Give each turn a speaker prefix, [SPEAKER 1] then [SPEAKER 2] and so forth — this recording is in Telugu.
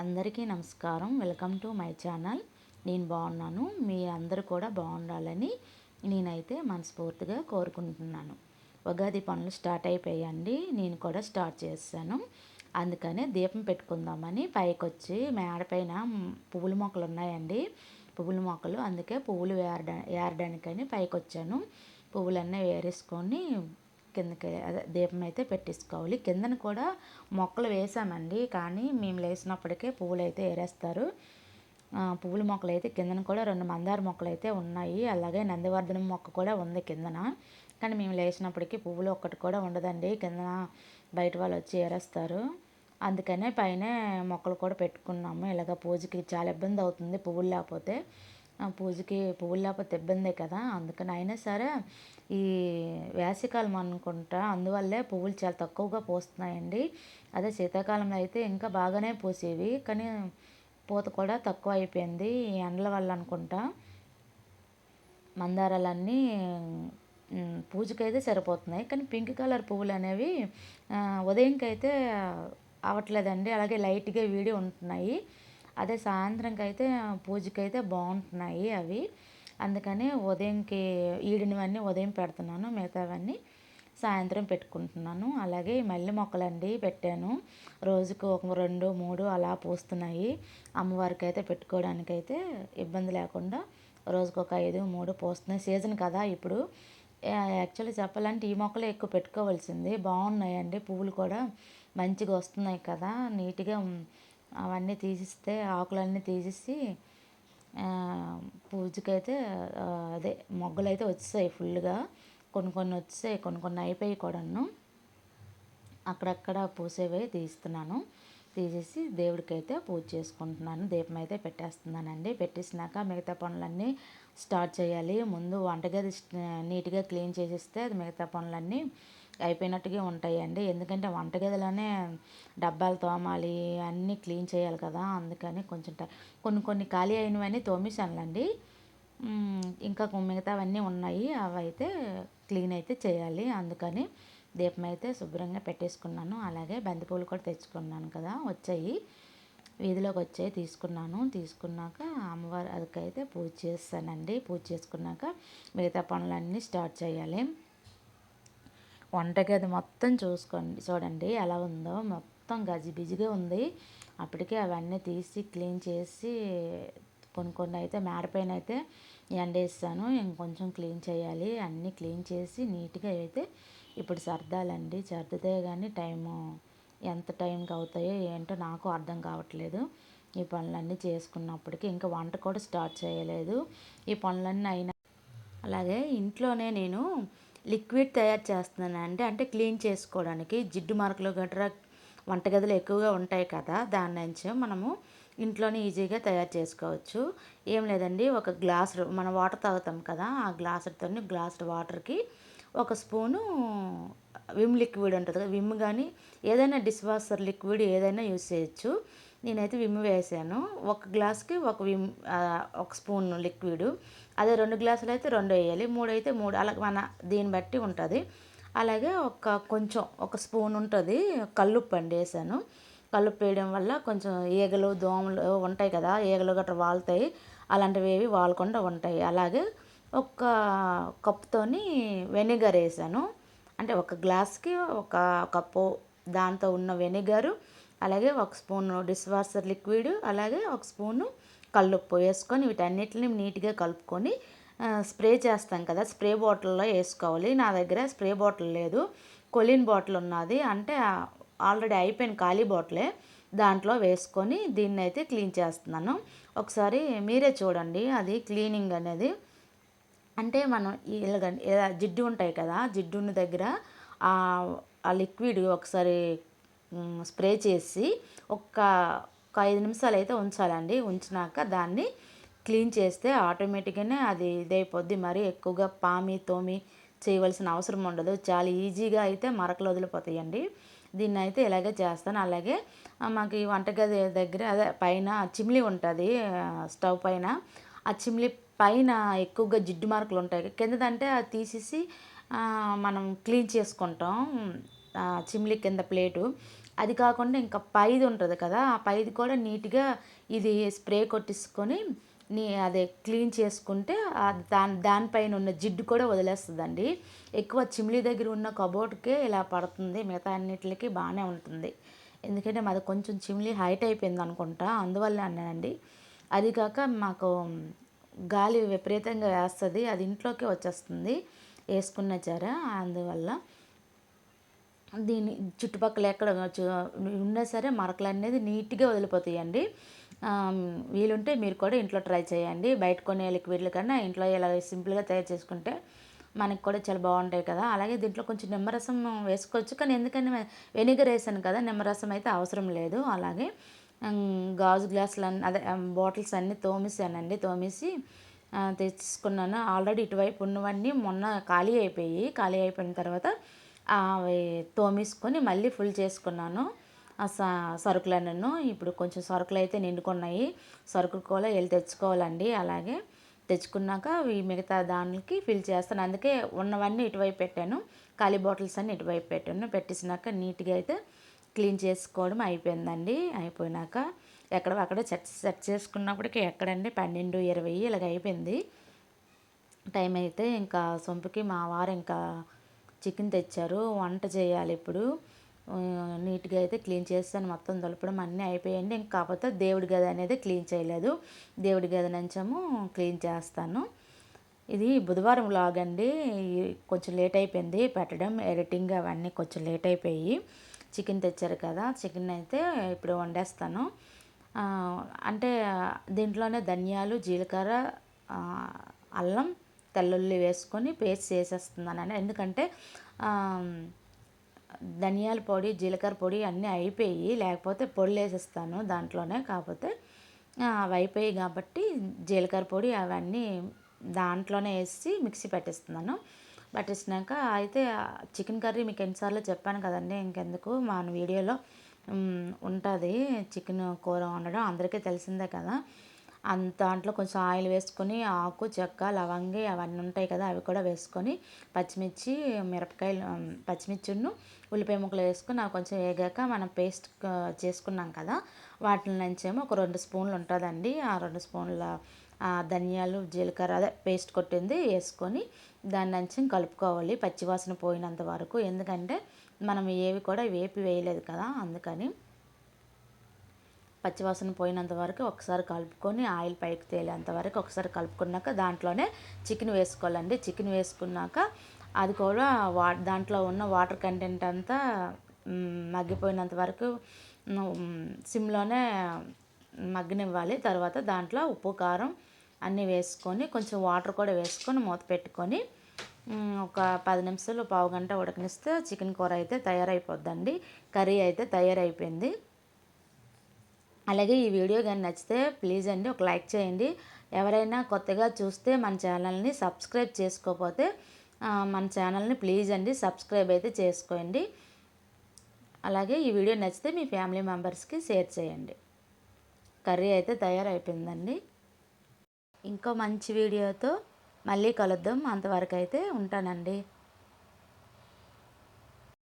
[SPEAKER 1] అందరికీ నమస్కారం. Welcome to my channel. నేను బాగున్నాను. మీ అందరూ కూడా బాగుండాలని నేనైతే మనస్ఫూర్తిగా కోరుకుంటున్నాను. ఉగాది పనులు స్టార్ట్ అయిపోయాయండి. నేను కూడా స్టార్ట్ చేశాను అందుకనే దీపం పెట్టుకుందామని పైకి వచ్చి మేడపైన పువ్వుల మొక్కలు ఉన్నాయండి. పువ్వుల మొక్కలు అందుకే పువ్వులు ఏరడా ఏరడానికని పైకి వచ్చాను పువ్వులన్నీ వేరేసుకొని కిందకి అదే దీపం అయితే పెట్టేసుకోవాలి. కిందన కూడా మొక్కలు వేసామండి. కానీ మేము లేచినప్పటికే పువ్వులు అయితే ఏరేస్తారు పువ్వుల మొక్కలు అయితే కిందన కూడా రెండు మందార మొక్కలు అయితే ఉన్నాయి. అలాగే నందివర్ధనం మొక్క కూడా ఉంది కిందన. కానీ మేము లేచినప్పటికీ పువ్వులు ఒక్కటి కూడా ఉండదండి. కిందన బయట వాళ్ళు వచ్చి ఏరేస్తారు. అందుకనే పైన మొక్కలు కూడా పెట్టుకున్నాము. ఇలాగ పూజకి చాలా ఇబ్బంది అవుతుంది పువ్వులు లేకపోతే. పూజకి పువ్వులు లేకపోతే ఇబ్బందే కదా. అందుకని అయినా సరే ఈ వేసవికాలం అనుకుంటా అందువల్లే పువ్వులు చాలా తక్కువగా పూస్తున్నాయండి. అదే శీతాకాలంలో అయితే ఇంకా బాగానే పూసేవి కానీ పూత కూడా తక్కువ అయిపోయింది ఈ ఎండల వల్ల అనుకుంటా. మందారాలన్నీ పూజకైతే సరిపోతున్నాయి. కానీ పింక్ కలర్ పువ్వులు అనేవి ఉదయంకి అయితే అవ్వట్లేదండి అలాగే లైట్గా వీడి ఉంటున్నాయి. అదే సాయంత్రంకి అయితే పూజకి అయితే బాగుంటున్నాయి అవి. అందుకని ఉదయంకి ఈడినవన్నీ ఉదయం పెడుతున్నాను మిగతావన్నీ సాయంత్రం పెట్టుకుంటున్నాను. అలాగే మల్లె మొక్కలండి పెట్టాను. రోజుకు ఒక రెండు మూడు అలా పూస్తున్నాయి. అమ్మవారికి అయితే పెట్టుకోవడానికైతే ఇబ్బంది లేకుండా రోజుకు ఒక ఐదు మూడు పూస్తున్నాయి. సీజన్ కదా ఇప్పుడు. యాక్చువల్లీ చెప్పాలంటే ఈ మొక్కలే ఎక్కువ పెట్టుకోవాల్సింది. బాగున్నాయండి పువ్వులు కూడా మంచిగా వస్తున్నాయి కదా నీట్గా అవన్నీ తీసిస్తే ఆకులన్నీ తీసేసి పూజకైతే అదే మొగ్గలైతే అయితే వచ్చాయి ఫుల్గా కొన్ని కొన్ని వచ్చాయి కొన్ని కొన్ని అయిపోయి కూడాను. అక్కడక్కడ పూసేవి తీస్తున్నాను. తీసేసి దేవుడికైతే పూజ చేసుకుంటున్నాను. దీపం అయితే పెట్టేస్తున్నానండి. పెట్టేసినాక మిగతా పనులన్నీ స్టార్ట్ చేయాలి. ముందు వంటగది నీట్గా క్లీన్ చేసేస్తే అది మిగతా పనులన్నీ అయిపోయినట్టుగా ఉంటాయండి. ఎందుకంటే వంటగదిలోనే డబ్బాలు తోమాలి అన్నీ క్లీన్ చేయాలి కదా అందుకని కొంచెం కొన్ని కొన్ని ఖాళీ అయినవన్నీ తోమేశానులండి. ఇంకా మిగతావన్నీ ఉన్నాయి. అవి అయితే క్లీన్ అయితే చేయాలి. అందుకని దీపం అయితే శుభ్రంగా పెట్టేసుకున్నాను. అలాగే బంతిపూలు కూడా తెచ్చుకున్నాను కదా వచ్చాయి. వీధిలోకి వచ్చాయి తీసుకున్నాను. తీసుకున్నాక అమ్మవారి అదికైతే పూజ చేస్తానండి. పూజ చేసుకున్నాక మిగతా పనులన్నీ స్టార్ట్ చేయాలి. వంటగది మొత్తం చూసుకోండి. చూడండి ఎలా ఉందో. మొత్తం గజిబిజిగా ఉంది. అప్పటికే అవన్నీ తీసి క్లీన్ చేసి కొన్ని కొన్ని అయితే మేడపైన అయితే ఎండేస్తాను ఇంకొంచెం క్లీన్ చేయాలి. అన్నీ క్లీన్ చేసి నీట్గా అయితే ఇప్పుడు సర్దాలండి. సర్దితే కానీ టైము ఎంత టైంకి అవుతాయో ఏంటో నాకు అర్థం కావట్లేదు. ఈ పనులన్నీ చేసుకున్నప్పటికీ ఇంకా వంట కూడా స్టార్ట్ చేయలేదు. ఈ పనులన్నీ అయినా అలాగే ఇంట్లోనే నేను లిక్విడ్ తయారు చేస్తున్నాను అంటే అంటే క్లీన్ చేసుకోవడానికి జిడ్డు మార్కులు గట్రా వంటగదిలో ఎక్కువగా ఉంటాయి కదా దాని నుంచి మనము ఇంట్లోనే ఈజీగా తయారు చేసుకోవచ్చు. ఏం లేదండి ఒక గ్లాస్ మనం వాటర్ తాగుతాం కదా ఆ గ్లాసుతో గ్లాస్ వాటర్కి ఒక స్పూను విమ్ లిక్విడ్ ఉంటుంది కదా విమ్ కానీ ఏదైనా డిష్ వాషర్ లిక్విడ్ ఏదైనా యూస్ చేయొచ్చు. నేనైతే విమ్ వేసాను. ఒక గ్లాస్కి ఒక విమ్ ఒక స్పూన్ లిక్విడ్. అదే రెండు గ్లాసులు అయితే రెండు వేయాలి. మూడు అయితే మూడు. అలా మన దీన్ని బట్టి ఉంటుంది. అలాగే ఒక కొంచెం ఒక స్పూన్ ఉంటుంది. కల్లుప్పు అండి వేసాను. కల్లుప్పు వేయడం వల్ల కొంచెం ఈగలు దోమలు ఉంటాయి కదా ఈగలు గట్రా వాళ్తాయి. అలాంటివి ఏవి వాలకుండా ఉంటాయి. అలాగే ఒక కప్పుతోని వెనిగర్ వేసాను. అంటే ఒక గ్లాస్కి ఒక కప్పు దాంతో ఉన్న వెనిగరు అలాగే ఒక స్పూన్ డిష్ వాషర్ లిక్విడ్ అలాగే ఒక స్పూను కల్లుప్పు వేసుకొని వీటన్నిటిని నీట్గా కలుపుకొని స్ప్రే చేస్తాం కదా స్ప్రే బాటిల్లో వేసుకోవాలి. నా దగ్గర స్ప్రే బాటిల్ లేదు. కొలిన్ బాటిల్ ఉన్నది. అంటే ఆల్రెడీ అయిపోయిన ఖాళీ బాటిలే దాంట్లో వేసుకొని దీన్ని అయితే క్లీన్ చేస్తున్నాను. ఒకసారి మీరే చూడండి అది క్లీనింగ్ అనేది. అంటే మనం ఇలాగ జిడ్డు ఉంటాయి కదా జిడ్డున్న దగ్గర ఆ లిక్విడ్ ఒకసారి స్ప్రే చేసి ఒక్క ఒక ఐదు నిమిషాలు అయితే ఉంచాలండి. ఉంచినాక దాన్ని క్లీన్ చేస్తే ఆటోమేటిక్గానే అది ఇదైపోద్ది. మరీ ఎక్కువగా పామి తోమి చేయవలసిన అవసరం ఉండదు. చాలా ఈజీగా అయితే మరకలు వదిలిపోతాయండి. దీన్ని అయితే ఇలాగే చేస్తాను. అలాగే మాకు ఈ వంటగది దగ్గర అదే పైన చిమ్లీ ఉంటుంది స్టవ్ పైన. ఆ చిమ్లీ పైన ఎక్కువగా జిడ్డు మార్కులు ఉంటాయి. కిందదంటే అది తీసేసి మనం క్లీన్ చేసుకుంటాం. చిమ్లీ కింద ప్లేటు. అది కాకుండా ఇంకా పైది ఉంటుంది కదా ఆ పైది కూడా నీట్గా ఇది స్ప్రే కొట్టించుకొని నీ అదే క్లీన్ చేసుకుంటే దాని దానిపైన ఉన్న జిడ్డు కూడా వదిలేస్తుందండి. ఎక్కువ చిమ్లీ దగ్గర ఉన్న కబోర్డ్కే ఇలా పడుతుంది మిగతా అన్నిటికి బాగానే ఉంటుంది. ఎందుకంటే మాది కొంచెం చిమ్లీ హైట్ అయిపోయింది అనుకుంటా అందువల్ల అన్నానండి. అది కాక మాకు గాలి విపరీతంగా వేస్తుంది అది ఇంట్లోకి వచ్చేస్తుంది వేసుకున్న చర అందువల్ల దీని చుట్టుపక్కల ఎక్కడ ఉన్నా సరే మరకలు అనేది నీట్గా వదిలిపోతాయండి. వీలుంటే మీరు కూడా ఇంట్లో ట్రై చేయండి. బయట కొనే లిక్విడ్ల కన్నా ఇంట్లో ఇలా సింపుల్గా తయారు చేసుకుంటే మనకి కూడా చాలా బాగుంటాయి కదా. అలాగే దీంట్లో కొంచెం నిమ్మరసం వేసుకోవచ్చు. కానీ ఎందుకంటే వెనిగర్ వేసాను కదా నిమ్మరసం అయితే అవసరం లేదు. అలాగే గాజు గ్లాసులు అన్నీ అదే బాటిల్స్ అన్నీ తోమేసానండి. తోమేసి తెచ్చుకున్నాను. ఆల్రెడీ ఇటువైపు ఉన్నవన్నీ మొన్న ఖాళీ అయిపోయి ఖాళీ అయిపోయిన తర్వాత అవి తోమేసుకొని మళ్ళీ ఫుల్ చేసుకున్నాను. స సరుకులన్నను ఇప్పుడు కొంచెం సరుకులు అయితే నిండుకున్నాయి. సరుకులు కూడా వెళ్ళి తెచ్చుకోవాలండి. అలాగే తెచ్చుకున్నాక ఈ మిగతా దానికి ఫిల్ చేస్తాను. అందుకే ఉన్నవన్నీ ఇటువైపు పెట్టాను. ఖాళీ బాటిల్స్ అన్నీ ఇటువైపు పెట్టాను. పెట్టేసినాక నీట్గా అయితే క్లీన్ చేసుకోవడం అయిపోయిందండి. అయిపోయినాక ఎక్కడ అక్కడ సెట్ సెట్ చేసుకున్నప్పటికీ ఎక్కడండి? పన్నెండు ఇరవై ఇలాగ అయిపోయింది. టైం అయితే ఇంకా సొంపుకి మా వారు ఇంకా చికెన్ తెచ్చారు. వంట చేయాలి ఇప్పుడు. నీట్గా అయితే క్లీన్ చేస్తాను. మొత్తం దులపడం అన్నీ అయిపోయాయండి ఇంకా కాకపోతే దేవుడి గది అనేది క్లీన్ చేయలేదు. దేవుడి గది నుంచము క్లీన్ చేస్తాను. ఇది బుధవారం వ్లాగ్ అండి. కొంచెం లేట్ అయిపోయింది పెట్టడం. ఎడిటింగ్ అవన్నీ కొంచెం లేట్ అయిపోయి చికెన్ తెచ్చారు కదా. చికెన్ అయితే ఇప్పుడు వండేస్తాను. అంటే దీంట్లోనే ధనియాలు జీలకర్ర అల్లం తెల్లుల్లి వేసుకొని పేస్ట్ చేసేస్తున్నాను ఎందుకంటే ధనియాల పొడి జీలకర్ర పొడి అన్నీ అయిపోయి లేకపోతే పొడి వేసేస్తాను దాంట్లోనే. కాకపోతే అవి అయిపోయి కాబట్టి జీలకర్ర పొడి అవన్నీ దాంట్లోనే వేసి మిక్సీ పెట్టేస్తున్నాను. పట్టేసినాక అయితే చికెన్ కర్రీ మీకు ఎన్నిసార్లు చెప్పాను కదండి ఇంకెందుకు? మన వీడియోలో ఉంటుంది. చికెన్ కూర వండడం అందరికీ తెలిసిందే కదా. దాంట్లో కొంచెం ఆయిల్ వేసుకొని ఆకు చెక్క లవంగి అవన్నీ ఉంటాయి కదా అవి కూడా వేసుకొని పచ్చిమిర్చి మిరపకాయలు పచ్చిమిర్చిను ఉల్లిపాయ ముక్కలు వేసుకొని అవి కొంచెం వేగాక మనం పేస్ట్ చేసుకున్నాం కదా వాటి నుంచేమో ఒక రెండు స్పూన్లు ఉంటుందండి. ఆ రెండు స్పూన్ల ధనియాలు జీలకర్ర అదే పేస్ట్ కొట్టింది వేసుకొని దాని నుంచి కలుపుకోవాలి పచ్చివాసన పోయినంత వరకు. ఎందుకంటే మనం ఏవి కూడా వేపి వేయలేదు కదా అందుకని పచ్చివాసన పోయినంత వరకు ఒకసారి కలుపుకొని ఆయిల్ పైకి తేలేంత వరకు ఒకసారి కలుపుకున్నాక దాంట్లోనే చికెన్ వేసుకోవాలండి. చికెన్ వేసుకున్నాక అది కూడా వా దాంట్లో ఉన్న వాటర్ కంటెంట్ అంతా మగ్గిపోయినంత వరకు సిమ్లోనే మగ్గనివ్వాలి. తర్వాత దాంట్లో ఉప్పు కారం అన్నీ వేసుకొని కొంచెం వాటర్ కూడా వేసుకొని మూత పెట్టుకొని ఒక పది నిమిషాలు పావు గంట ఉడకనిస్తే చికెన్ కూర అయితే తయారైపోద్దండి. కర్రీ అయితే తయారైపోయింది. అలాగే ఈ వీడియో కానీ నచ్చితే ప్లీజ్ అండి ఒక లైక్ చేయండి. ఎవరైనా కొత్తగా చూస్తే మన ఛానల్ని సబ్స్క్రైబ్ చేసుకోకపోతే మన ఛానల్ని ప్లీజ్ అండి సబ్స్క్రైబ్ అయితే చేసుకోండి. అలాగే ఈ వీడియో నచ్చితే మీ ఫ్యామిలీ మెంబర్స్కి షేర్ చేయండి. కర్రీ అయితే తయారైపోయిందండి. ఇంకో మంచి వీడియోతో మళ్ళీ కలుద్దాం. అంతవరకు అయితే ఉంటానండి.